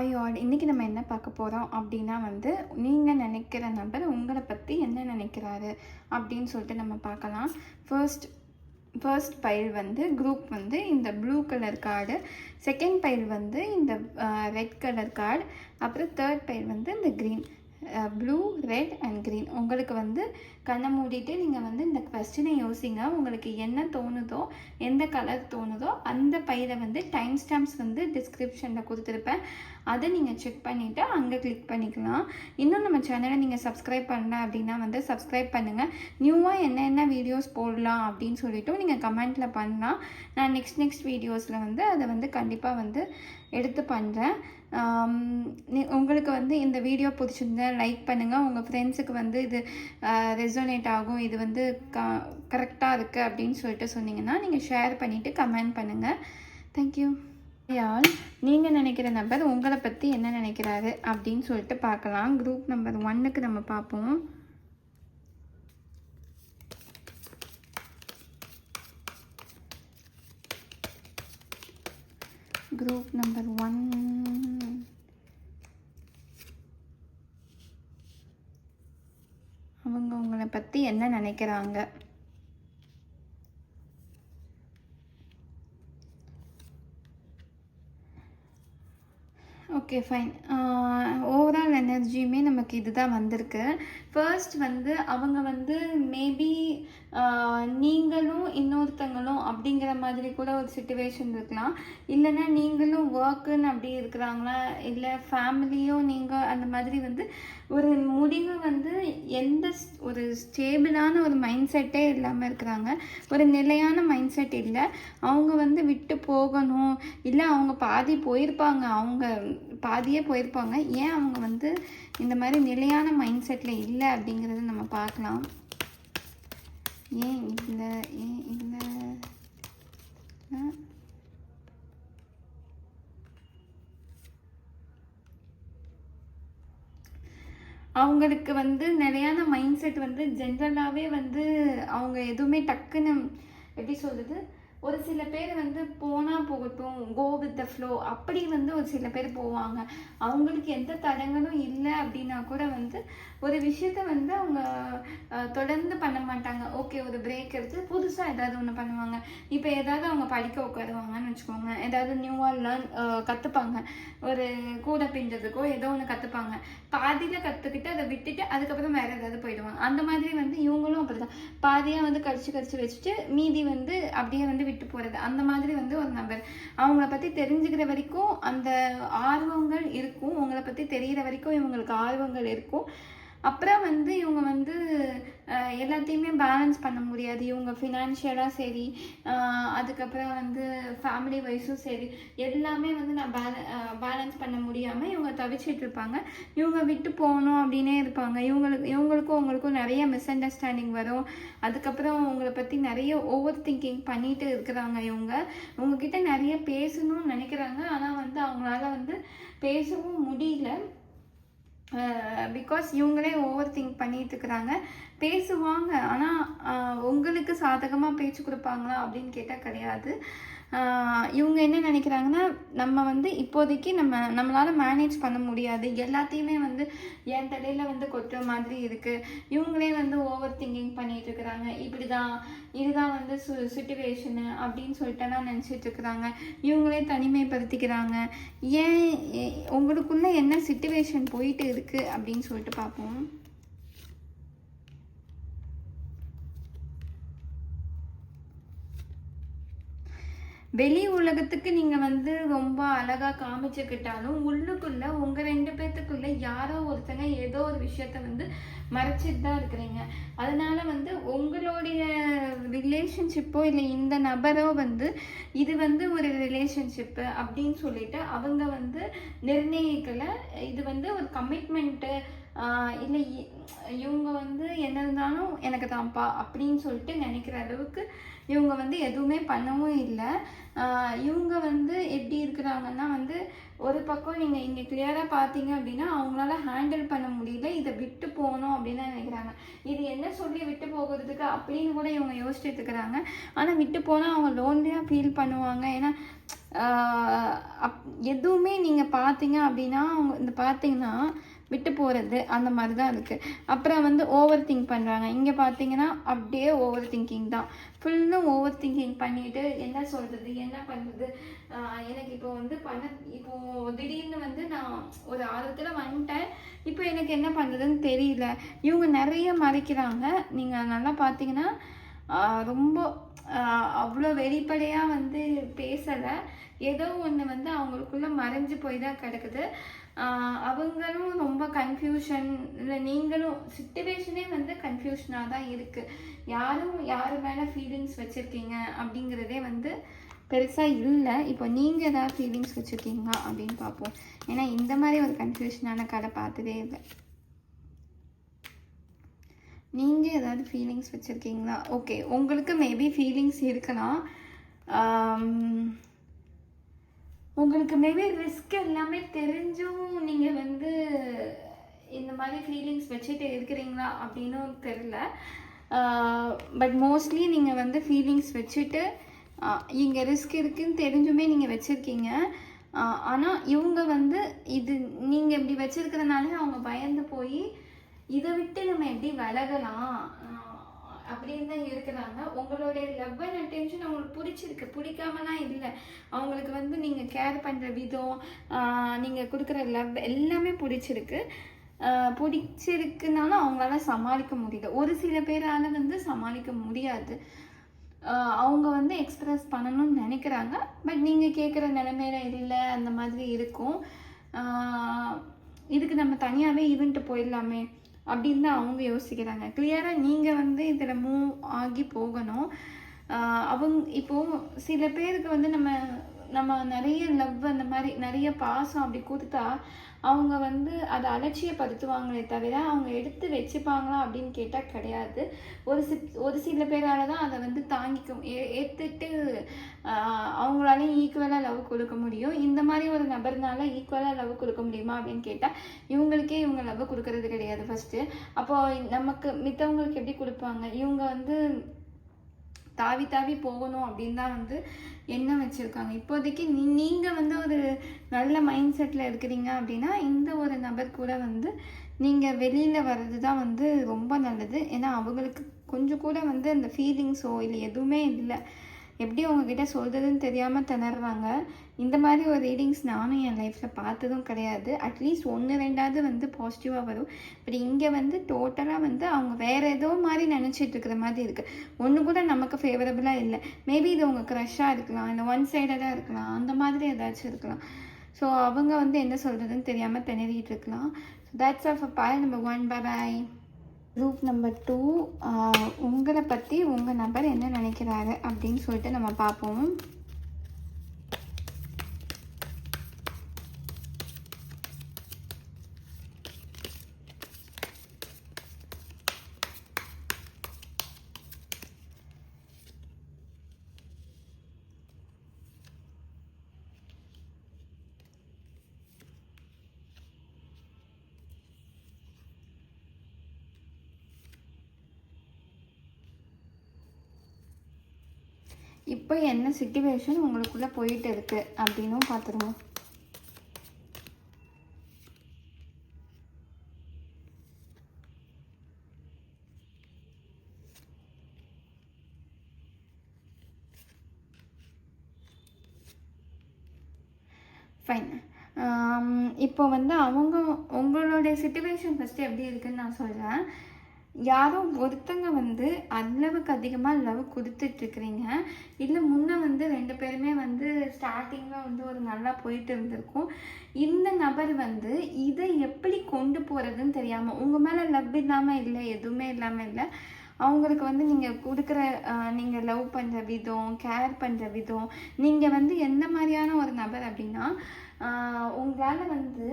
Hi all இன்றைக்கி நம்ம என்ன பார்க்க போகிறோம் அப்படின்னா வந்து நீங்கள் நினைக்கிற நபர் உங்களை பற்றி என்ன நினைக்கிறாரு அப்படின்னு சொல்லிட்டு நம்ம பார்க்கலாம். ஃபர்ஸ்ட் ஃபர்ஸ்ட் பைல் வந்து குரூப் வந்து இந்த blue colour card second pile வந்து இந்த ரெட் கலர் கார்டு அப்புறம் தேர்ட் பைல் வந்து இந்த green blue red and green உங்களுக்கு வந்து கண்ணை மூடிட்டு நீங்கள் வந்து இந்த கொஸ்டினை யோசிங்க. உங்களுக்கு என்ன தோணுதோ எந்த கலர் தோணுதோ அந்த பயிரை வந்து டைம் ஸ்டாம்ப்ஸ் வந்து டிஸ்கிரிப்ஷனில் கொடுத்துருப்பேன். அதை நீங்கள் செக் பண்ணிவிட்டு அங்கே கிளிக் பண்ணிக்கலாம். இன்னும் நம்ம சேனலை நீங்கள் சப்ஸ்கிரைப் பண்ணல அப்படின்னா வந்து சப்ஸ்கிரைப் பண்ணுங்கள் நியூவாக என்னென்ன வீடியோஸ் போடலாம் அப்படின்னு சொல்லிவிட்டும் நீங்கள் கமெண்ட்டில் பண்ணலாம் நான் நெக்ஸ்ட் நெக்ஸ்ட் வீடியோஸில் வந்து அதை வந்து கண்டிப்பாக வந்து எடுத்து பண்ணுறேன் உங்களுக்கு வந்து இந்த வீடியோ பிடிச்சிருந்தா லைக் பண்ணுங்கள் உங்கள் ஃப்ரெண்ட்ஸுக்கு வந்து இது ரெசோனேட் ஆகும். இது வந்து க கரெக்டாக இருக்குது அப்படின்னு சொல்லிட்டு சொன்னீங்கன்னா நீங்கள் ஷேர் பண்ணிவிட்டு கமெண்ட் பண்ணுங்கள் தேங்க்யூ யால் நீங்கள் நினைக்கிற நபர் உங்களை பற்றி என்ன நினைக்கிறாரு அப்படின்னு சொல்லிட்டு பார்க்கலாம். குரூப் நம்பர் ஒன்னுக்கு நம்ம பார்ப்போம். குரூப் நம்பர் ஒன் அவங்க உங்களை பற்றி என்ன நினைக்கிறாங்க? ஓகே ஃபைன் ஓவரால் எனர்ஜியுமே நமக்கு இதுதான் வந்திருக்கு. ஃபர்ஸ்ட் வந்து அவங்க வந்து மேபி நீங்களும் இன்னொருத்தங்களும் அப்படிங்கிற மாதிரி கூட ஒரு சுச்சுவேஷன் இருக்கலாம். இல்லைன்னா நீங்களும் ஒர்க்குன்னு அப்படி இருக்கிறாங்களா? இல்லை ஃபேமிலியோ நீங்கள் அந்த மாதிரி வந்து ஒரு முடிவு வந்து எந்த ஸ்- ஒரு ஸ்டேபிளான ஒரு மைண்ட் செட்டே இல்லாமல் இருக்கிறாங்க. ஒரு நிலையான மைண்ட் செட் இல்லை. அவங்க வந்து விட்டு போகணும். இல்லை அவங்க பாதி போயிருப்பாங்க. அவங்க பாதியே போயிருப்பாங்க. ஏன் அவங்க வந்து இந்த மாதிரி நிலையான மைண்ட் செட்டில் இல்லை அப்படிங்கிறத நம்ம பார்க்கலாம். ஏன் இல்லை ஏன் இல்லை அவங்களுக்கு வந்து நிலையான மைண்ட் செட் வந்து ஜென்ரலாகவே வந்து அவங்க எதுவுமே டக்குன்னு எப்படி சொல்கிறது ஒரு சில பேர் வந்து போனால் போகட்டும் கோ வித் த ஃப்ளோ அப்படி வந்து ஒரு சில பேர் போவாங்க. அவங்களுக்கு எந்த தடங்களும் இல்லை அப்படின்னா கூட வந்து ஒரு விஷயத்த வந்து அவங்க தொடர்ந்து பண்ண மாட்டாங்க. ஓகே ஒரு பிரேக் எடுத்து புதுசாக ஏதாவது ஒன்று பண்ணுவாங்க. இப்போ ஏதாவது அவங்க படிக்க உட்காருவாங்கன்னு வச்சுக்கோங்க ஏதாவது நியூவாக லேர்ன் கற்றுப்பாங்க ஒரு கூடை பின்றதுக்கோ ஏதோ ஒன்று கற்றுப்பாங்க பாதியில் கற்றுக்கிட்டு அதை விட்டுட்டு அதுக்கப்புறம் வேறு ஏதாவது போயிடுவாங்க. அந்த மாதிரி வந்து இவங்களும் அப்படிதான். பாதியாக வந்து கடிச்சு கடிச்சு வச்சுட்டு மீதி வந்து அப்படியே வந்து விட்டு போகிறது அந்த மாதிரி வந்து ஒரு நபர். அவங்கள பற்றி தெரிஞ்சுக்கிற வரைக்கும் அந்த ஆர்வங்கள் இருக்கும். உங்களை பற்றி தெரிகிற வரைக்கும் இவங்களுக்கு ஆர்வங்கள் இருக்கும். அப்புறம் வந்து இவங்க வந்து எல்லாத்தையுமே பேலன்ஸ் பண்ண முடியாது. இவங்க ஃபினான்ஷியலாக சரி அதுக்கப்புறம் வந்து ஃபேமிலி வைஸும் சரி எல்லாமே வந்து நான் பேல பேலன்ஸ் பண்ண முடியாமல் இவங்க தவிச்சிட்டு இருப்பாங்க. இவங்க விட்டு போகணும் அப்படின்னே இருப்பாங்க. இவங்களுக்கு இவங்களுக்கும் உங்களுக்கும் நிறைய மிஸ் அண்டர்ஸ்டாண்டிங் வரும். அதுக்கப்புறம் உங்களை பற்றி நிறைய ஓவர் திங்கிங் பண்ணிட்டு இருக்கிறாங்க இவங்க. உங்ககிட்ட நிறைய பேசணும்னு நினைக்கிறாங்க. ஆனால் வந்து அவங்களால வந்து பேசவும் முடியல. பிகாஸ் இவங்களே ஓவர் திங்க் பண்ணிட்டு இருக்கிறாங்க. பேசுவாங்க. ஆனால் உங்களுக்கு சாதகமாக பேச்சு கொடுப்பாங்களா அப்படின்னு கேட்டால் கிடையாது. இவங்க என்ன நினைக்கிறாங்கன்னா நம்ம வந்து இப்போதைக்கு நம்ம நம்மளால் மேனேஜ் பண்ண முடியாது. எல்லாத்தையுமே வந்து என் தலையில் வந்து கொட்டுற மாதிரி இருக்குது இவங்களே வந்து ஓவர் திங்கிங் பண்ணிகிட்ருக்குறாங்க இப்படி தான் இதுதான் வந்து சு சுச்சுவேஷனு அப்படின்னு சொல்லிட்டுலாம் நினச்சிட்ருக்குறாங்க இவங்களே தனிமைப்படுத்திக்கிறாங்க. ஏன் உங்களுக்குள்ளே என்ன சுச்சுவேஷன் போயிட்டு இருக்குது அப்படின்னு சொல்லிட்டு பார்ப்போம். வெளி உலகத்துக்கு நீங்க வந்து ரொம்ப அழகா காமிச்சுக்கிட்டாலும் உள்ளுக்குள்ள உங்க ரெண்டு பேர்த்துக்குள்ளே யாரோ ஒருத்தங்க ஏதோ ஒரு விஷயத்த வந்து மறைச்சிட்டு தான் இருக்கிறீங்க. அதனால வந்து உங்களுடைய ரிலேஷன்ஷிப்போ இல்லை இந்த நபரோ வந்து இது வந்து ஒரு ரிலேஷன்ஷிப்பு அப்படின்னு சொல்லிட்டு அவங்க வந்து நிர்ணயிக்கலை. இது வந்து ஒரு கமிட்மெண்ட்டு இல்லை இவங்க வந்து என்ன இருந்தாலும் எனக்கு தான்ப்பா அப்படின்னு சொல்லிட்டு நினைக்கிற அளவுக்கு இவங்க வந்து எதுவுமே பண்ணவும் இல்லை. இவங்க வந்து எப்படி இருக்கிறாங்கன்னா வந்து ஒரு பக்கம் நீங்கள் இங்கே கிளியராக பார்த்தீங்க அப்படின்னா அவங்களால ஹேண்டில் பண்ண முடியல இதை விட்டு போகணும் அப்படின்னு தான் நினைக்கிறாங்க. இது என்ன சொல்லி விட்டு போகிறதுக்கு அப்படின்னு கூட இவங்க யோசிச்சுட்டு இருக்கிறாங்க. ஆனால் விட்டு போனால் அவங்க லோன்லியாக ஃபீல் பண்ணுவாங்க. ஏன்னா அப் எதுவுமே நீங்கள் பார்த்தீங்க அப்படின்னா அவங்க இந்த பார்த்தீங்கன்னா விட்டு போகிறது அந்த மாதிரி தான் இருக்குது அப்புறம் வந்து ஓவர் திங்க் பண்ணுறாங்க இங்கே பார்த்தீங்கன்னா அப்படியே ஓவர் திங்கிங் தான். ஃபுல்லும் ஓவர் திங்கிங் பண்ணிட்டு என்ன சொல்கிறது என்ன பண்ணுறது எனக்கு இப்போ வந்து பண்ண இப்போ திடீர்னு வந்து நான் ஒரு ஆர்வத்தில் வந்துட்டேன். இப்போ எனக்கு என்ன பண்ணுறதுன்னு தெரியல. இவங்க நிறைய மறைக்கிறாங்க. நீங்கள் நல்லா பார்த்தீங்கன்னா ரொம்ப அவ்வளோ வெளிப்படையாக வந்து பேசலை. ஏதோ ஒன்று வந்து அவங்களுக்குள்ளே மறைஞ்சு போய் தான் கிடக்குது. அவங்களும் ரொம்ப கன்ஃபியூஷன் இல்லை நீங்களும் சுச்சுவேஷனே வந்து கன்ஃபியூஷனாக தான் இருக்குது யாரும் யார் மேலே ஃபீலிங்ஸ் வச்சுருக்கீங்க அப்படிங்கிறதே வந்து பெருசாக இல்லை. இப்போ நீங்கள் ஏதாவது ஃபீலிங்ஸ் வச்சுருக்கீங்களா அப்படின்னு பார்ப்போம். ஏன்னா இந்த மாதிரி ஒரு கன்ஃபியூஷனான கதை பார்த்ததே இல்லை. நீங்கள் ஏதாவது ஃபீலிங்ஸ் வச்சுருக்கீங்களா? ஓகே உங்களுக்கு மேபி ஃபீலிங்ஸ் இருக்கலாம். உங்களுக்கு மேபி ரிஸ்க் எல்லாமே தெரிஞ்சும் நீங்கள் வந்து இந்த மாதிரி ஃபீலிங்ஸ் வச்சுட்டு இருக்கிறீங்களா அப்படின்னும் தெரில பட் மோஸ்ட்லி நீங்கள் வந்து ஃபீலிங்ஸ் வச்சுட்டு இங்கே ரிஸ்க் இருக்குன்னு தெரிஞ்சுமே நீங்கள் வச்சுருக்கீங்க. ஆனால் இவங்க வந்து இது நீங்கள் இப்படி வச்சுருக்கிறதுனாலே அவங்க பயந்து போய் இதை விட்டு நம்ம எப்படி விலகலாம்? அப்படின்னு தான் இருக்கிறாங்க. உங்களுடைய லவ் அண்ட் அட்டென்ஷன் அவங்களுக்கு பிடிச்சிருக்கு. பிடிக்காமலாம் இல்லை. அவங்களுக்கு வந்து நீங்கள் கேர் பண்ணுற விதம் நீங்கள் கொடுக்குற லவ் எல்லாமே பிடிச்சிருக்கு. பிடிச்சிருக்குனாலும் அவங்களால சமாளிக்க முடியல. ஒரு சில பேரால வந்து சமாளிக்க முடியாது. அவங்க வந்து எக்ஸ்பிரஸ் பண்ணணும்னு நினைக்கிறாங்க. பட் நீங்கள் கேட்குற நிலைமையில இல்லை அந்த மாதிரி இருக்கும். இதுக்கு நம்ம தனியாகவே இருந்துட்டு போயிடலாமே. அப்படின்னு தான் அவங்க யோசிக்கிறாங்க. கிளியராக நீங்கள் வந்து இதில் மூவ் ஆகி போகணும். ஆஹ் அவங்க இப்போ சில பேருக்கு வந்து நம்ம நம்ம நிறைய லவ் அந்த மாதிரி நிறைய பாசம் அப்படி கொடுத்தா அவங்க வந்து அதை அலட்சியப்படுத்துவாங்களே தவிர அவங்க எடுத்து வச்சுப்பாங்களா அப்படின்னு கேட்டால் கிடையாது. ஒரு சி ஒரு சில பேரால் தான் அதை வந்து தாங்கிக்கும். ஏ ஏற்றுட்டு அவங்களாலையும் ஈக்குவலாக லவ் கொடுக்க முடியும். இந்த மாதிரி ஒரு நபர்னால ஈக்குவலாக லவ் கொடுக்க முடியுமா அப்படின்னு கேட்டால் இவங்களுக்கே இவங்க லவ் கொடுக்கறது கிடையாது ஃபஸ்ட்டு அப்போது நமக்கு மித்தவங்களுக்கு எப்படி கொடுப்பாங்க? இவங்க வந்து தாவி தாவி போகணும் அப்படின்னு தான் வந்து எண்ணம் வச்சுருக்காங்க. இப்போதைக்கு நீ நீங்கள் வந்து ஒரு நல்ல மைண்ட் செட்டில் இருக்கிறீங்க அப்படின்னா இந்த ஒரு நபர் கூட வந்து நீங்கள் வெளியில் வர்றது தான் வந்து ரொம்ப நல்லது. ஏன்னா அவங்களுக்கு கொஞ்சம் கூட வந்து அந்த ஃபீலிங்ஸோ இல்லை எதுவுமே இல்லை. எப்படி உங்ககிட்ட சொல்கிறதுன்னு தெரியாமல் திணறாங்க. இந்த மாதிரி ஒரு ரீடிங்ஸ் நானும் என் லைஃப்பில் பார்த்ததும் கிடையாது. அட்லீஸ்ட் ஒன்று ரெண்டாவது வந்து பாசிட்டிவாக வரும். பட் இங்கே வந்து டோட்டலாக வந்து அவங்க வேறு ஏதோ மாதிரி நினச்சிட்டு இருக்கிற மாதிரி இருக்குது ஒன்று கூட நமக்கு ஃபேவரபுளாக இல்லை. மேபி இது உங்கள் க்ரஷ்ஷாக இருக்கலாம். இல்லை ஒன் சைடடாக இருக்கலாம். அந்த மாதிரி ஏதாச்சும் இருக்கலாம். ஸோ அவங்க வந்து என்ன சொல்கிறதுன்னு தெரியாமல் திணறிட்டு இருக்கலாம். So that's of a pile number one bye bye group number two உங்களை பற்றி உங்கள் நபர் என்ன நினைக்கிறாரு அப்படின்னு சொல்லிட்டு நம்ம பார்ப்போம். இப்போ என்ன சுச்சுவேஷன் உங்களுக்குள்ளே போயிட்டு இருக்கு அப்படின்னும் பார்த்துருவோம் ஃபைன் இப்போ வந்து அவங்க உங்களுடைய சுச்சுவேஷன் ஃபஸ்ட்டு எப்படி இருக்குன்னு நான் சொல்கிறேன் யாரோ ஒருத்தங்க வந்து அளவுக்கு அதிகமாக லவ் கொடுத்துட்ருக்குறீங்க. இல்லை முன்னே வந்து ரெண்டு பேருமே வந்து ஸ்டார்டிங்கில் வந்து ஒரு நல்லா போயிட்டு இருந்திருக்கும். இந்த நபர் வந்து இதை எப்படி கொண்டு போகிறதுன்னு தெரியாமல் உங்கள் மேலே லவ் இல்லாமல் இல்லை எதுவுமே இல்லாமல் இல்லை அவங்களுக்கு வந்து நீங்கள் கொடுக்குற நீங்கள் லவ் பண்ணுற விதம் கேர் பண்ணுற விதம் நீங்கள் வந்து எந்த மாதிரியான ஒரு நபர் அப்படின்னா உங்களால் வந்து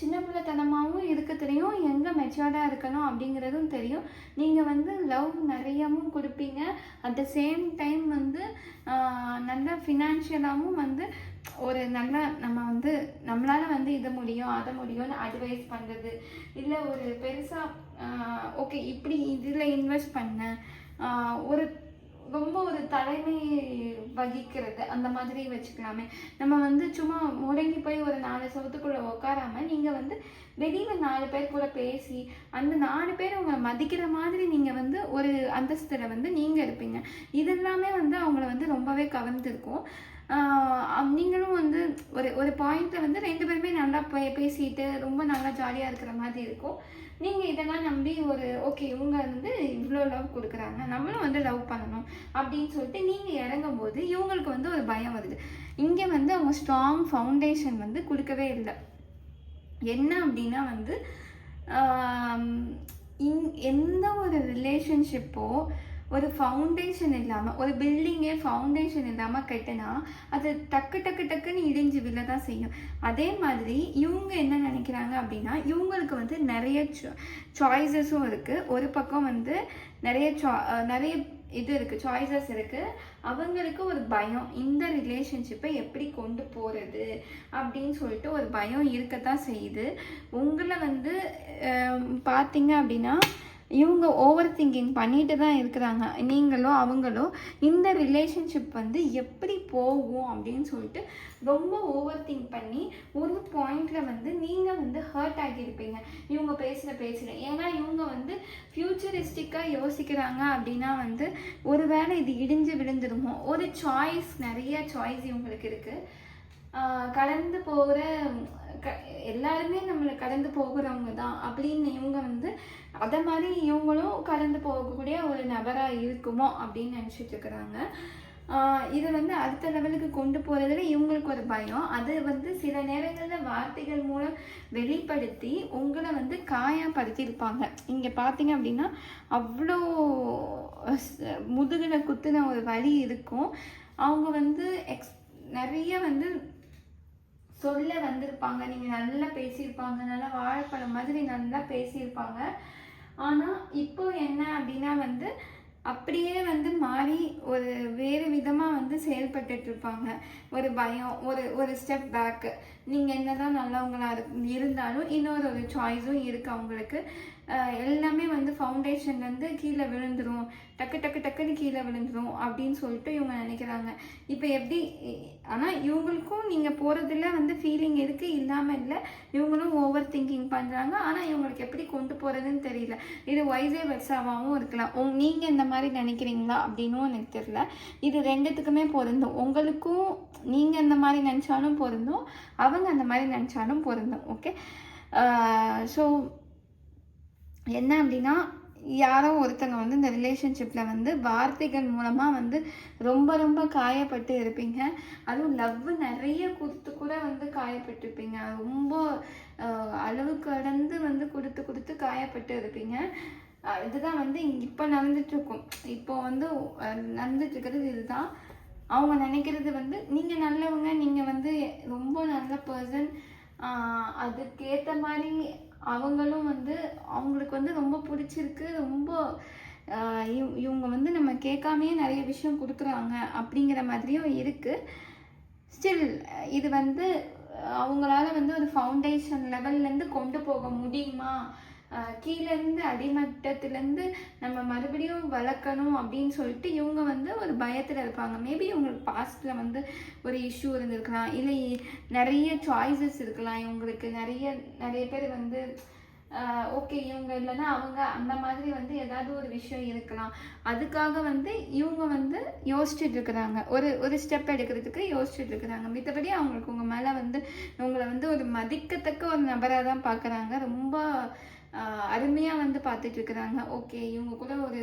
சின்ன பிள்ளைத்தனமாகவும் இருக்க தெரியும். எங்கே மெச்சூர்டாக இருக்கணும் அப்படிங்கிறதும் தெரியும். நீங்கள் வந்து லவ் நிறையவும் கொடுப்பீங்க. அட் த சேம் டைம் வந்து நல்ல ஃபினான்ஷியலாகவும் வந்து ஒரு நல்ல நம்ம வந்து நம்மளால் வந்து இது முடியும் அதை முடியும்னு அட்வைஸ் பண்ணுறது இல்லை ஒரு பெருசாக ஓகே இப்படி இதில் இன்வெஸ்ட் பண்ண ஒரு ரொம்ப ஒரு தலைமை வகிக்கிறது. அந்த மாதிரி வச்சுக்கலாமே. நம்ம வந்து சும்மா முடங்கி போய் ஒரு நாலு சவத்துக்குள்ளே உட்காராம நீங்கள் வந்து வெளியில் நாலு பேர் கூட பேசி அந்த நாலு பேர் உங்களை மதிக்கிற மாதிரி நீங்கள் வந்து ஒரு அந்தஸ்தில் வந்து நீங்கள் இருப்பீங்க. இதெல்லாமே வந்து அவங்கள வந்து ரொம்பவே கவர்ந்துருக்கும். நீங்களும் வந்து ஒரு ஒரு பாயிண்ட்டில் வந்து ரெண்டு பேருமே நல்லா பே- பேசிட்டு ரொம்ப நல்லா ஜாலியாக இருக்கிற மாதிரி இருக்கும். நீங்கள் இதெல்லாம் நம்பி ஒரு ஓகே இவங்க வந்து இவ்வளோ லவ் கொடுக்குறாங்க நம்மளும் வந்து லவ் பண்ணணும் அப்படின்னு சொல்லிட்டு நீங்கள் இறங்கும் போது இவங்களுக்கு வந்து ஒரு பயம் வருது. இங்கே வந்து அவங்க ஸ்ட்ராங் ஃபவுண்டேஷன் வந்து கொடுக்கவே இல்லை. என்ன அப்படின்னா வந்து இங்- எந்த ஒரு ரிலேஷன்ஷிப்போ ஒரு ஃபவுண்டேஷன் இல்லாமல் ஒரு பில்டிங்கே ஃபவுண்டேஷன் இல்லாமல் கட்டினா அது டக்கு டக்கு டக்குன்னு இடிஞ்சு விழ தான் செய்யும். அதே மாதிரி இவங்க என்ன நினைக்கிறாங்க அப்படின்னா இவங்களுக்கு வந்து நிறைய சாய்ஸஸும் இருக்குது ஒரு பக்கம் வந்து நிறைய சா நிறைய இது இருக்குது சாய்ஸஸ் இருக்குது அவங்களுக்கு ஒரு பயம் இந்த ரிலேஷன்ஷிப்பை எப்படி கொண்டு போகிறது அப்படின்னு சொல்லிட்டு ஒரு பயம் இருக்கத்தான் செய்யுது. உங்களை வந்து பார்த்தீங்க அப்படின்னா இவங்க ஓவர் திங்கிங் பண்ணிட்டு தான் இருக்கிறாங்க. நீங்களோ அவங்களோ இந்த ரிலேஷன்ஷிப் வந்து எப்படி போகும் அப்படின்னு சொல்லிட்டு ரொம்ப ஓவர் திங்க் பண்ணி ஒரு பாயிண்டில் வந்து நீங்கள் வந்து ஹர்ட் ஆகியிருப்பீங்க. இவங்க பேசுகிற பேசுகிற ஏன்னா இவங்க வந்து ஃப்யூச்சரிஸ்டிக்காக யோசிக்கிறாங்க அப்படின்னா வந்து ஒருவேளை இது இடிஞ்சு விழுந்துருமோ? ஒரு சாய்ஸ் நிறைய சாய்ஸ் இவங்களுக்கு இருக்குது கடந்து போகிற க எல்லாருமே நம்மளை கடந்து போகிறவங்க தான் அப்படின்னு இவங்க வந்து அதை மாதிரி இவங்களும் கடந்து போகக்கூடிய ஒரு நபராக இருக்குமோ அப்படின்னு நினச்சிட்டு இருக்கிறாங்க. இதை வந்து அடுத்த லெவலுக்கு கொண்டு போகிறதுல இவங்களுக்கு ஒரு பயம். அது வந்து சில நேரங்களில் வார்த்தைகள் மூலம் வெளிப்படுத்தி உங்களை வந்து காயப்படுத்தியிருப்பாங்க. இங்கே பார்த்தீங்க அப்படின்னா அவ்வளோ முதுகில் குத்துன ஒரு வழி இருக்கும். அவங்க வந்து எக்ஸ் நிறைய வந்து சொல்ல வந்திருப்பாங்க. நீங்கள் நல்லா பேசியிருப்பாங்க. நல்லா வாழைப்பழம் மாதிரி நல்லா பேசியிருப்பாங்க. ஆனால் இப்போ என்ன அப்படின்னா வந்து அப்படியே வந்து மாறி ஒரு வேறு விதமாக வந்து செயல்பட்டுட்டு இருப்பாங்க ஒரு பயம் ஒரு ஒரு ஸ்டெப் பேக்கு நீங்கள் என்ன தான் இரு- இருந்தாலும் இன்னொரு ஒரு சாய்ஸும் இருக்குது அவங்களுக்கு. எல்லாமே வந்து ஃபவுண்டேஷன்லேருந்து கீழே விழுந்துடும் டக்கு டக்கு டக்குன்னு கீழே விழுந்துடும் அப்படின்னு சொல்லிட்டு இவங்க நினைக்கிறாங்க. இப்போ எப்படி ஆனால் இவங்களுக்கும் நீங்கள் போகிறதுல வந்து ஃபீலிங் இருக்குது இல்லாமல் இல்லை. இவங்களும் ஓவர் திங்கிங் பண்ணுறாங்க ஆனால் இவங்களுக்கு எப்படி கொண்டு போகிறதுன்னு தெரியல. இது வைஸே வெர்சாவாகவும் இருக்கலாம். உங் நீங்கள் இந்த மாதிரி நினைக்கிறீங்களா அப்படின்னும் எனக்கு தெரியல. இது ரெண்டுத்துக்குமே பொருந்தும். உங்களுக்கும் நீங்கள் இந்த மாதிரி நினச்சாலும் பொருந்தும். அவங்க அந்த மாதிரி நினச்சாலும் பொருந்தும். ஓகே ஸோ என்ன அப்படின்னா யாரோ ஒருத்தங்க வந்து இந்த ரிலேஷன்ஷிப்பில் வந்து வார்த்தைகள் மூலமாக வந்து ரொம்ப ரொம்ப காயப்பட்டு இருப்பீங்க. அதுவும் லவ் நிறைய கொடுத்து கூட வந்து காயப்பட்டிருப்பீங்க. ரொம்ப அளவு கடந்து வந்து கொடுத்து கொடுத்து காயப்பட்டு இருப்பீங்க. இதுதான் வந்து இப்போ நடந்துட்டுருக்கும். இப்போ வந்து நடந்துட்டுருக்கிறது இதுதான். அவங்க நினைக்கிறது வந்து நீங்கள் நல்லவங்க நீங்கள் வந்து ரொம்ப நல்ல பர்சன் அதுக்கேற்ற மாதிரி அவங்களும் வந்து அவங்களுக்கு வந்து ரொம்ப பிடிச்சிருக்கு ரொம்ப இவ் இவங்க வந்து நம்ம கேட்காமையே நிறைய விஷயம் கொடுக்குறாங்க அப்படிங்கிற மாதிரியும் இருக்குது ஸ்டில் இது வந்து அவங்களால வந்து ஒரு ஃபவுண்டேஷன் லெவல்லேருந்து கொண்டு போக முடியுமா? கீழேருந்து அடிமட்டத்துலேருந்து நம்ம மறுபடியும் வளர்க்கணும் அப்படின்னு சொல்லிட்டு இவங்க வந்து ஒரு பயத்தில் இருப்பாங்க. மேபி இவங்களுக்கு பாஸ்டில் வந்து ஒரு இஷ்யூ இருந்திருக்கலாம். இல்லை நிறைய சாய்ஸஸ் இருக்கலாம். இவங்களுக்கு நிறைய நிறைய பேர் வந்து ஓகே இவங்க இல்லைன்னா அவங்க அந்த மாதிரி வந்து ஏதாவது ஒரு விஷயம் இருக்கலாம். அதுக்காக வந்து இவங்க வந்து யோசிச்சுட்டு இருக்கிறாங்க. ஒரு ஒரு ஸ்டெப் எடுக்கிறதுக்கு யோசிச்சுட்டு இருக்கிறாங்க. மித்தபடி அவங்களுக்கு உங்கள் மேலே வந்து உங்களை வந்து ஒரு மதிக்கத்தக்க ஒரு நபராக தான் பார்க்குறாங்க ரொம்ப அருமையாக வந்து பார்த்துட்டு இருக்கிறாங்க. ஓகே இவங்க கூட ஒரு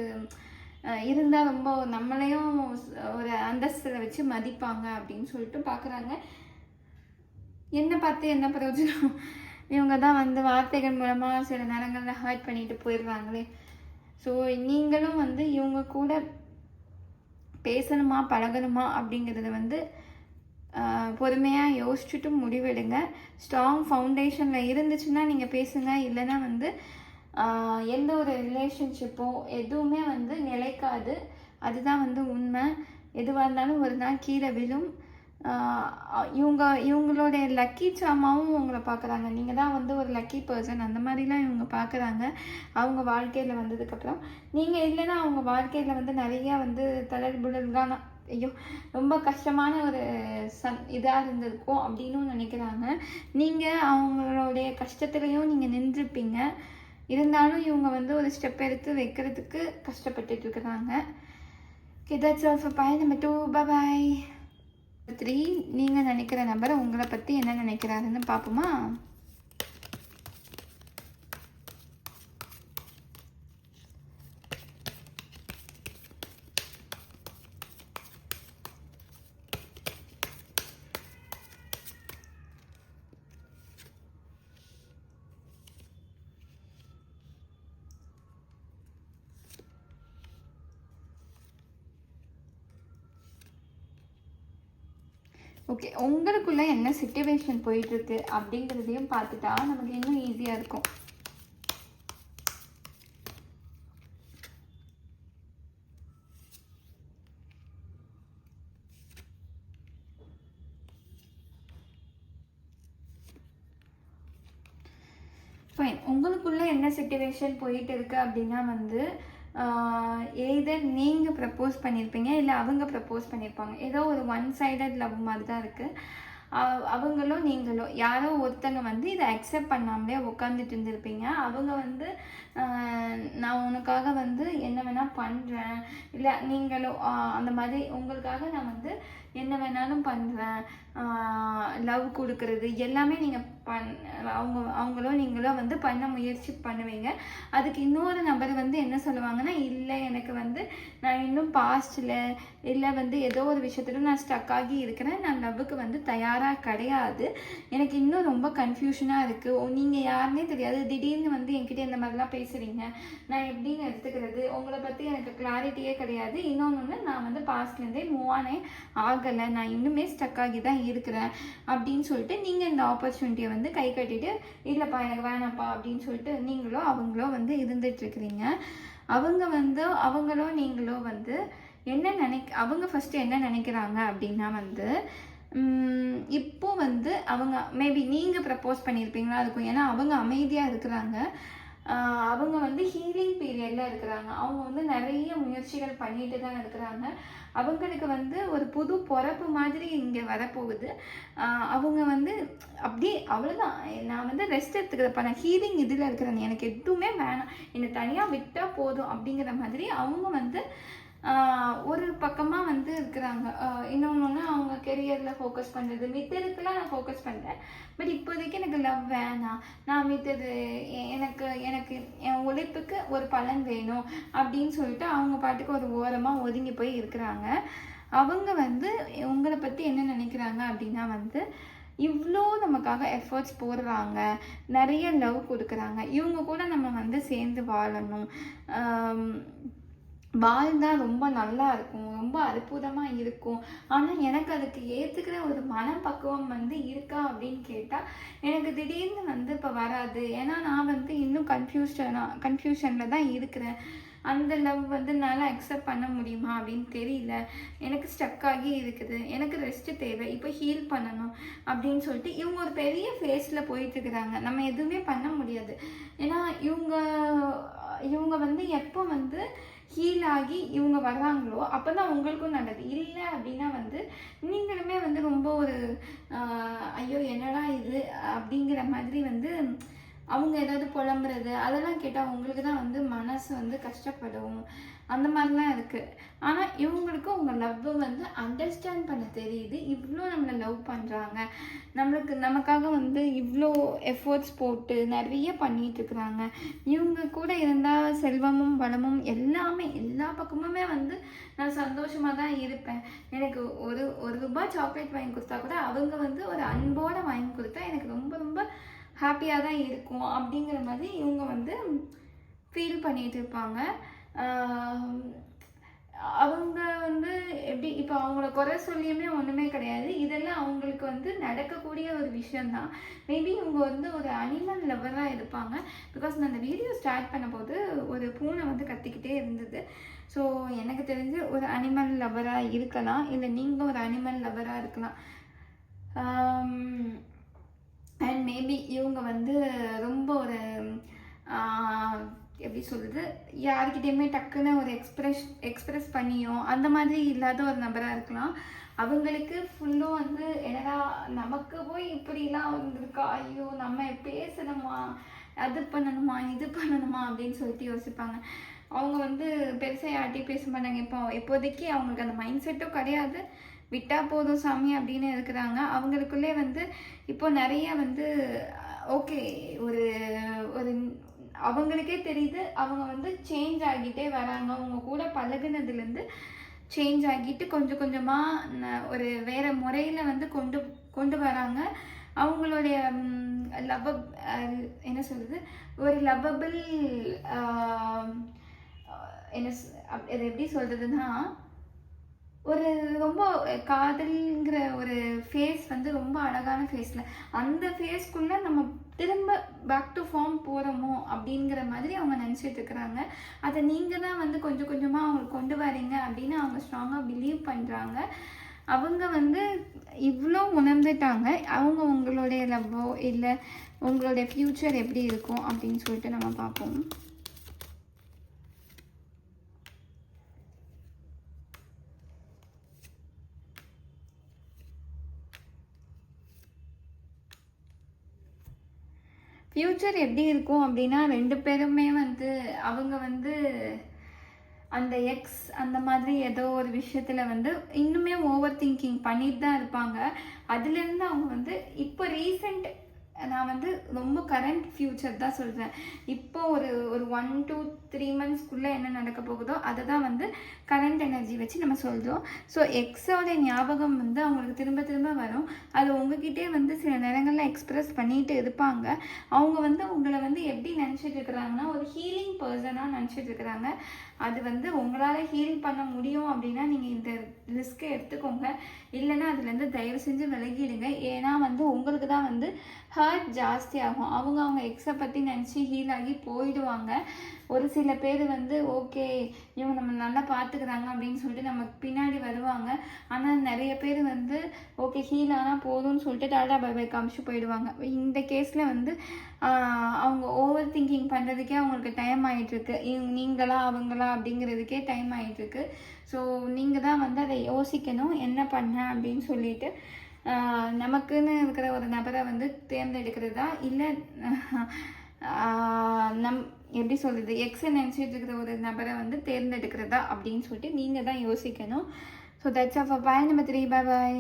இருந்தால் ரொம்ப நம்மளையும் ஒரு அந்தஸ்தில் வச்சு மதிப்பாங்க அப்படின்னு சொல்லிட்டு பார்க்குறாங்க. என்ன பார்த்து என்ன பிரயோஜனம்? இவங்க தான் வந்து வார்த்தைகள் மூலமாக சில நேரங்களில் ஹர்ட் பண்ணிட்டு போயிடுறாங்களே. ஸோ நீங்களும் வந்து இவங்க கூட பேசணுமா பழகணுமா அப்படிங்கிறத வந்து பொறுமையாக யோசிச்சுட்டு முடிவெடுங்க. ஸ்ட்ராங் ஃபவுண்டேஷனில் இருந்துச்சுன்னா நீங்கள் பேசுங்க. இல்லைன்னா வந்து எந்த ஒரு ரிலேஷன்ஷிப்போ எதுவுமே வந்து நிலைக்காது. அதுதான் வந்து உண்மை. எதுவாக இருந்தாலும் ஒரு நாள் கீழே விழும். இவங்க இவங்களுடைய லக்கி சாமாவும் உங்களை பார்க்குறாங்க நீங்கள் தான் வந்து ஒரு லக்கி பர்சன் அந்த மாதிரிலாம் இவங்க பார்க்குறாங்க அவங்க வாழ்க்கையில் வந்ததுக்கப்புறம். நீங்கள் இல்லைன்னா அவங்க வாழ்க்கையில் வந்து நிறையா வந்து தளர்புடல்கான ஐயோ ரொம்ப கஷ்டமான ஒரு சன் இதாக இருந்திருக்கும் அப்படின்னு நினைக்கிறாங்க. நீங்கள் அவங்களுடைய கஷ்டத்துலேயும் நீங்கள் நின்றுப்பீங்க. இருந்தாலும் இவங்க வந்து ஒரு ஸ்டெப் எடுத்து வைக்கிறதுக்கு கஷ்டப்பட்டுட்டு இருக்கிறாங்க. கிதாச்சு ஆல்ஃபோ பாய் நம்ம டூ பாய் த்ரீ நீங்கள் நினைக்கிற நபர் உங்களை பற்றி என்ன நினைக்கிறாருன்னு பார்ப்போமா? ஓகே உங்களுக்குள்ள என்ன சுச்சுவேஷன் போயிட்டு இருக்கு அப்படிங்கிறதையும் பார்த்துட்டா நமக்கு இன்னும் ஈஸியாக இருக்கும். ஃபைன் உங்களுக்குள்ள என்ன சுச்சுவேஷன் போயிட்டு இருக்கு அப்படின்னா வந்து எய்தர் நீங்கள் ப்ரப்போஸ் பண்ணியிருப்பீங்க இல்லை அவங்க ப்ரப்போஸ் பண்ணியிருப்பாங்க ஏதோ ஒரு ஒன் சைடட் லவ் மாதிரி தான் இருக்குது அவங்களோ நீங்களோ யாரோ ஒருத்தங்க வந்து இதை அக்செப்ட் பண்ணாமலே உட்காந்துட்டு இருந்திருப்பீங்க. அவங்க வந்து நான் உனக்காக வந்து என்ன வேணால் பண்ணுறேன் இல்லை நீங்களோ அந்த மாதிரி உங்களுக்காக நான் வந்து என்ன வேணாலும் பண்ணுவேன். லவ் கொடுக்கறது எல்லாமே நீங்கள் பண் அவங்க அவங்களோ நீங்களோ வந்து பண்ண முயற்சி பண்ணுவீங்க. அதுக்கு இன்னொரு நபர் வந்து என்ன சொல்லுவாங்கன்னா இல்லை எனக்கு வந்து நான் இன்னும் பாஸ்டில் இல்லை வந்து ஏதோ ஒரு விஷயத்துல நான் ஸ்டக் ஆகி இருக்கிறேன். நான் லவ்வுக்கு வந்து தயாராக கிடையாது. எனக்கு இன்னும் ரொம்ப கன்ஃபியூஷனாக இருக்குது நீங்கள் யாருன்னே தெரியாது. திடீர்னு வந்து என்கிட்ட இந்த மாதிரிலாம் பேசுகிறீங்க நான் எப்படின்னு எடுத்துக்கிறது? உங்களை பற்றி எனக்கு கிளாரிட்டியே கிடையாது. இன்னொன்று நான் வந்து பாஸ்ட்லேருந்தே மூவ் ஆனே ஆகலை நான் இன்னுமே ஸ்டக் ஆகி தான் இருக்கிறேன் அப்படின்னு சொல்லிட்டு நீங்கள் இந்த ஆப்பர்ச்சுனிட்டியை வந்து கை கட்டிட்டு இல்லைப்பா எனக்கு வேணாம்ப்பா அப்படின்னு சொல்லிட்டு நீங்களோ அவங்களோ வந்து இருந்துட்டுருக்குறீங்க அவங்க வந்து அவங்களோ நீங்களோ வந்து என்ன நினைக் அவங்க ஃபஸ்ட்டு என்ன நினைக்கிறாங்க அப்படின்னா வந்து இப்போ வந்து அவங்க மேபி நீங்கள் ப்ரப்போஸ் பண்ணியிருப்பீங்களா இருக்கும் ஏன்னா அவங்க அமைதியாக இருக்கிறாங்க. அவங்க வந்து ஹீலிங் பீரியடில் இருக்கிறாங்க. அவங்க வந்து நிறைய முயற்சிகள் பண்ணிட்டு தான் இருக்கிறாங்க. அவங்களுக்கு வந்து ஒரு புது பிறப்பு மாதிரி இங்கே வரப்போகுது. அவங்க வந்து அப்படியே அவ்வளோதான் நான் வந்து ரெஸ்ட் எடுத்துக்கிறப்ப நான் ஹீலிங் இதில் இருக்கிறேன். எனக்கு எதுவுமே வேணாம். என்னை தனியாக விட்டால் போதும் அப்படிங்கிற மாதிரி அவங்க வந்து ஒரு பக்கமாக வந்து இருக்கிறாங்க. இன்னொன்று அவங்க கெரியரில் ஃபோக்கஸ் பண்ணுறது மித்ததுக்கெல்லாம் நான் ஃபோக்கஸ் பண்ணுறேன் பட் இப்போதைக்கு எனக்கு லவ் வேணாம். நான் மித்தது எ- எனக்கு எனக்கு என் உழைப்புக்கு ஒரு பலன் வேணும் அப்படின்னு சொல்லிட்டு அவங்க பாட்டுக்கு ஒரு ஓரமாக ஒதுங்கி போய் இருக்கிறாங்க. அவங்க வந்து உங்களை பற்றி என்ன நினைக்கிறாங்க அப்படின்னா வந்து இவ்வளோ நமக்காக எஃபர்ட்ஸ் போடுறாங்க. நிறைய லவ் கொடுக்குறாங்க. இவங்க கூட நம்ம வந்து சேர்ந்து வாழணும். வாழ்ந்தால் ரொம்ப நல்லா இருக்கும் ரொம்ப அற்புதமாக இருக்கும். ஆனால் எனக்கு அதுக்கு ஏற்றுக்கிற ஒரு மனப்பக்குவம் வந்து இருக்கா அப்படின்னு கேட்டால் எனக்கு திடீர்னு வந்து இப்போ வராது. ஏன்னா நான் வந்து இன்னும் கன்ஃபியூஷனாக கன்ஃபியூஷனில் தான் இருக்கிறேன். அந்த லவ் வந்து என்னால் அக்செப்ட் பண்ண முடியுமா அப்படின்னு தெரியல. எனக்கு ஸ்டக் ஆகி இருக்குது. எனக்கு ரெஸ்ட்டு தேவை. இப்போ ஹீல் பண்ணணும் அப்படின்னு சொல்லிட்டு இவங்க ஒரு பெரிய ஃபேஸில் போயிட்டுருக்குறாங்க நம்ம எதுவுமே பண்ண முடியாது. ஏன்னா இவங்க இவங்க வந்து எப்போ வந்து ஹீல் ஆகி இவங்க வர்றாங்களோ அப்போ தான் உங்களுக்கும் நல்லது. இல்லை அப்படின்னா வந்து நீங்களுமே வந்து ரொம்ப ஒரு ஐயோ என்னடா இது? அப்படிங்கிற மாதிரி வந்து அவங்க ஏதாவது புலம்புறது அதெல்லாம் கேட்டால் உங்களுக்கு தான் வந்து மனசு வந்து கஷ்டப்படும். அந்த மாதிரிலாம் இருக்குது ஆனால் இவங்களுக்கு உங்கள் லவ்வை வந்து அண்டர்ஸ்டாண்ட் பண்ண தெரியுது. இவ்வளோ நம்மளை லவ் பண்ணுறாங்க நம்மளுக்கு நமக்காக வந்து இவ்வளோ எஃபோர்ட்ஸ் போட்டு நிறைய பண்ணிகிட்ருக்குறாங்க இவங்க கூட இருந்தால் செல்வமும் வளமும் எல்லாமே எல்லா பக்கமுமே வந்து நான் சந்தோஷமாக தான் இருப்பேன். எனக்கு ஒரு ஒரு ரூபாய் சாக்லேட் வாங்கி கொடுத்தா கூட அவங்க வந்து ஒரு அன்போடு வாங்கி கொடுத்தா எனக்கு ரொம்ப ரொம்ப ஹாப்பியாக தான் இருக்கும். அப்படிங்கிற மாதிரி இவங்க வந்து ஃபீல் பண்ணிகிட்டு இருப்பாங்க. அவங்க வந்து எப்படி இப்போ அவங்கள குறை சொல்லியுமே ஒன்றுமே கிடையாது. இதெல்லாம் அவங்களுக்கு வந்து நடக்கக்கூடிய ஒரு விஷயந்தான் மேபி இவங்க வந்து ஒரு அனிமல் லெவலாக இருப்பாங்க. பிகாஸ் நான் அந்த வீடியோ ஸ்டார்ட் பண்ணும்போது ஒரு பூனை வந்து கத்திக்கிட்டே இருந்தது. ஸோ எனக்கு தெரிஞ்சு ஒரு அனிமல் லவராக இருக்கலாம். இல்லை நீங்கள் ஒரு அனிமல் லவராக இருக்கலாம். அண்ட் மேபி இவங்க வந்து ரொம்ப ஒரு எப்படி சொல்கிறது யாருக்கிட்டேயுமே டக்குன்னு ஒரு எக்ஸ்ப்ரெஷ் எக்ஸ்பிரஸ் பண்ணியோ அந்த மாதிரி இல்லாத ஒரு நபராக இருக்கலாம். அவங்களுக்கு ஃபுல்லும் வந்து என்னடா நமக்கு போய் இப்படிலாம் வந்திருக்கா? ஐயோ நம்ம பேசணுமா? அது பண்ணணுமா? இது பண்ணணுமா? அப்படின்னு சொல்லிட்டு யோசிப்பாங்க. அவங்க வந்து பெருசாக யார்ட்டையும் பேச மாட்டாங்க. இப்போ இப்போதைக்கு அவங்களுக்கு அந்த மைண்ட் செட்டும் கிடையாது. விட்டா போதும் சாமி அப்படின்னு இருக்கிறாங்க. அவங்களுக்குள்ளே வந்து இப்போ நிறைய வந்து ஓகே ஒரு ஒரு அவங்களுக்கே தெரியுது அவங்க வந்து சேஞ்ச் ஆகிட்டே வராங்க. அவங்க கூட பழகுனதுலேருந்து சேஞ்ச் ஆகிட்டு கொஞ்சம் கொஞ்சமாக ஒரு வேறு முறையில் வந்து கொண்டு கொண்டு வராங்க. அவங்களுடைய லவ் என்ன சொல்கிறது ஒரு லவ்வபிள் என்ன அப்- அது எப்படி சொல்கிறதுனா ஒரு ரொம்ப காதல்ங்கிற ஒரு ஃபேஸ் வந்து ரொம்ப அழகான ஃபேஸில் அந்த ஃபேஸ்க்குள்ளே நம்ம திரும்ப பேக் டு ஃபார்ம் போகிறோமோ அப்படிங்கிற மாதிரி அவங்க நினச்சிட்டு இருக்கிறாங்க. அதை நீங்கள் தான் வந்து கொஞ்சம் கொஞ்சமாக அவங்களுக்கு கொண்டு வரீங்க அப்படின்னு அவங்க ஸ்ட்ராங்காக பிலீவ் பண்ணுறாங்க அவங்க வந்து இவ்வளோ உணர்ந்துட்டாங்க. அவங்க உங்களுடைய லவ்வோ இல்லை உங்களுடைய ஃப்யூச்சர் எப்படி இருக்கும் அப்படின்னு சொல்லிட்டு நம்ம பார்ப்போம். ஃப்யூச்சர் எப்படி இருக்கும் அப்படின்னா ரெண்டு பேருமே வந்து அவங்க வந்து அந்த எக்ஸ் அந்த மாதிரி ஏதோ ஒரு விஷயத்தில் வந்து இன்னுமே ஓவர் திங்கிங் பண்ணிட்டு தான் இருப்பாங்க. அதுலேருந்து அவங்க வந்து இப்போ ரீசெண்ட் நான் வந்து ரொம்ப கரண்ட் ஃப்யூச்சர் தான் சொல்கிறேன் இப்போ ஒரு ஒரு ஒன் டூ த்ரீ மந்த்ஸ்க்குள்ளே என்ன நடக்க போகுதோ அதை தான் வந்து கரண்ட் எனர்ஜி வச்சு நம்ம சொல்கிறோம் ஸோ எக்ஸோட ஞாபகம் வந்து அவங்களுக்கு திரும்ப திரும்ப வரும். அது உங்ககிட்டே வந்து சில நேரங்களில் எக்ஸ்ப்ரெஸ் பண்ணிட்டு இருப்பாங்க. அவங்க வந்து உங்களை வந்து எப்படி நினச்சிட்டு இருக்கிறாங்கன்னா ஒரு ஹீலிங் பர்சனாக நினச்சிட்டு இருக்கிறாங்க. அது வந்து உங்களால் ஹீல் பண்ண முடியும் அப்படின்னா நீங்கள் இந்த ரிஸ்க்கை எடுத்துக்கோங்க. இல்லைன்னா அதுலேருந்து தயவு செஞ்சு விலகிடுங்க. ஏன்னா வந்து உங்களுக்கு தான் வந்து ஹர்ட் ஜாஸ்தி ஆகும். அவங்க அவங்க எக்ஸை பற்றி நினச்சி ஹீல் ஆகி போயிடுவாங்க. ஒரு சில பேர் வந்து ஓகே இவங்க நம்ம நல்லா பார்த்துக்கிறாங்க அப்படின்னு சொல்லிட்டு நமக்கு பின்னாடி வருவாங்க. ஆனால் நிறைய பேர் வந்து ஓகே ஹீல் ஆனால் போதும்னு சொல்லிட்டு டாடா பை பை காமிச்சு போயிடுவாங்க. இந்த கேஸில் வந்து அவங்க ஓவர் திங்கிங் பண்ணுறதுக்கே அவங்களுக்கு டைம் ஆகிட்டுருக்கு நீங்களா அவங்களா அப்படிங்கிறதுக்கே டைம் ஆகிட்டுருக்கு ஸோ நீங்கள் தான் வந்து அதை யோசிக்கணும். என்ன பண்ண அப்படின்னு சொல்லிட்டு நமக்குன்னு இருக்கிற ஒரு நபரை வந்து தேர்ந்தெடுக்கிறதா? இல்லை நம் எப்படி சொல்கிறது எக்ஸை நினச்சிட்டு இருக்கிற ஒரு நபரை வந்து தேர்ந்தெடுக்கிறதா அப்படின்னு சொல்லிட்டு நீங்கள் தான் யோசிக்கணும். So that's of pile number three bye bye